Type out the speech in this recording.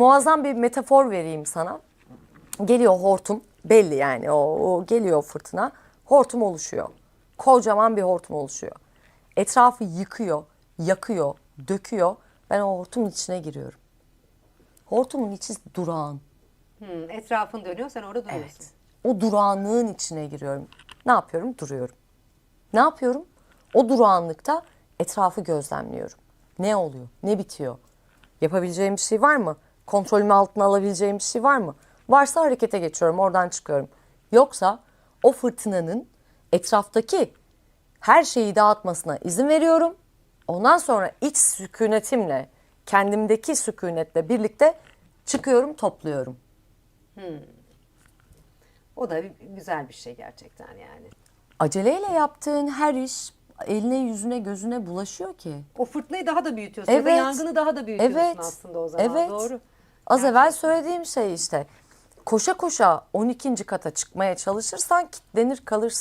muazzam bir metafor vereyim sana. Geliyor hortum belli yani o, o geliyor fırtına. Hortum oluşuyor. Kocaman bir hortum oluşuyor. Etrafı yıkıyor, yakıyor, döküyor. Ben o hortumun içine giriyorum. Hortumun içi durağan. Hmm, etrafın dönüyor sen orada duruyorsun. O durağanlığın içine giriyorum. Ne yapıyorum? Duruyorum. Ne yapıyorum? O durağanlıkta etrafı gözlemliyorum. Ne oluyor? Ne bitiyor? Yapabileceğim bir şey var mı? Kontrolümü altına alabileceğim bir şey var mı? Varsa harekete geçiyorum, oradan çıkıyorum. Yoksa o fırtınanın etraftaki her şeyi dağıtmasına izin veriyorum. Ondan sonra iç sükunetimle, kendimdeki sükunetle birlikte çıkıyorum, topluyorum. O da bir- güzel bir şey gerçekten yani. aceleyle yaptığın her iş eline yüzüne gözüne bulaşıyor ki. O fırtınayı daha da büyütüyorsun. ya da Evet. yangını daha da büyütüyorsun Evet. aslında o zaman. Evet. Doğru. Az evvel söylediğim şey işte. Koşa koşa 12. kata çıkmaya çalışırsan kitlenir kalırsın.